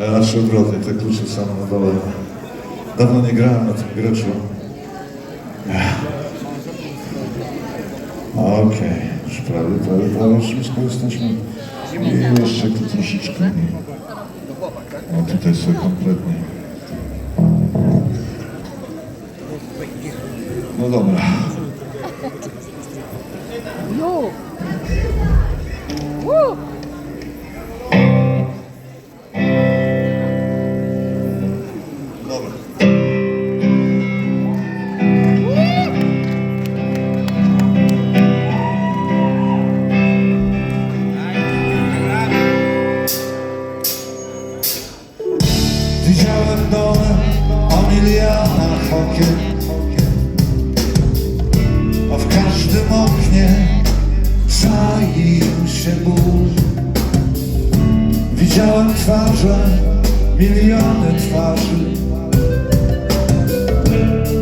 a raczej odwrotnie, te klucze są na dole. Dawno nie grałem na tym greczu. Okej, już prawie, prawie, prawie już blisko jesteśmy. I jeszcze tu troszeczkę. O, tutaj sobie kompletnie. No dobra. Jo! Okien A w każdym oknie czaił się ból. Widziałem twarze, miliony twarzy.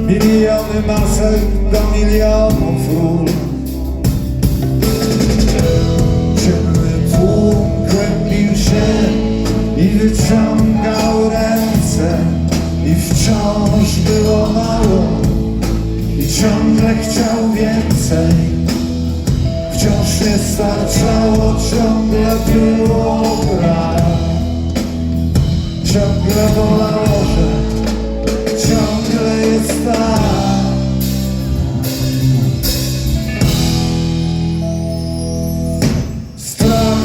Miliony masek do milionów ról. Ciemny tłum kłębił się i wyciągał ręce wciąż było mało i ciągle chciał więcej. Wciąż nie starczało, ciągle było brak. Ciągle bolało, że ciągle jest tak. Strach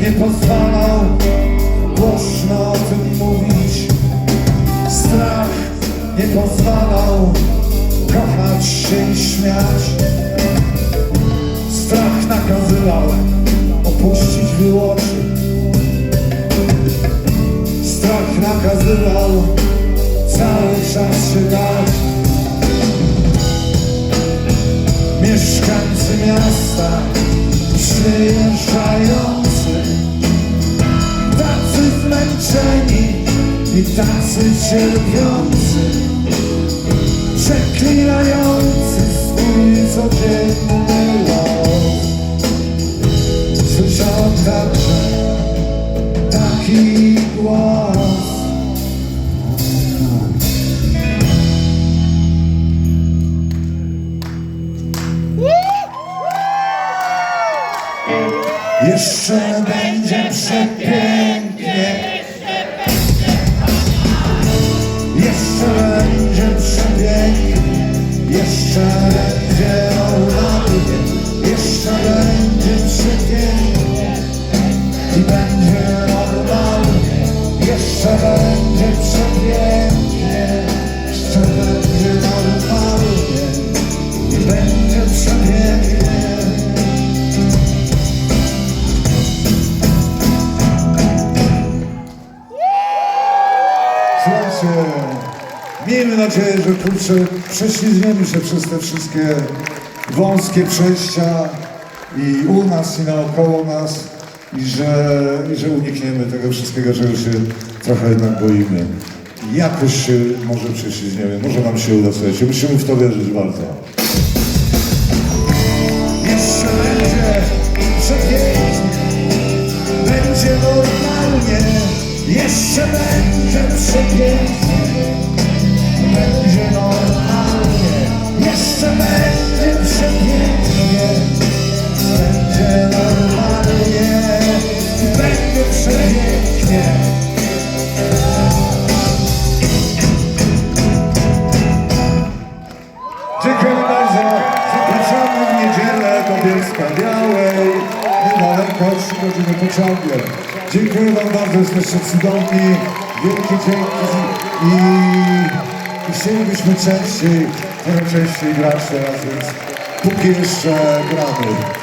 nie pozwalał głośno o tym mówić nie pozwalał kochać się i śmiać. Strach nakazywał opuścić wyłoczy. Strach nakazywał cały czas się dać Mieszkańcy miasta przyjeżdżający i tacy cierpiący Przeklinający swój codzienny los. Słyszałem także taki głos. Jeszcze będzie przepięknie nadzieję, że kurczę, prześlizgniemy się przez te wszystkie wąskie przejścia i u nas, i naokoło nas i że, i że unikniemy tego wszystkiego, czego się trochę jednak boimy. Jakoś się może prześlizgniemy, może nam się uda, słuchajcie, musimy w to wierzyć bardzo. Jeszcze będzie przepięknie, będzie normalnie, jeszcze będzie przepięknie, niedzielę do Bielska Białej. Niedaleko, trzy godziny pociągiem. Dziękuję Wam bardzo, jesteście cudowni. Wielkie dzięki i, i chcielibyśmy częściej, trochę częściej grać teraz, więc póki jeszcze gramy.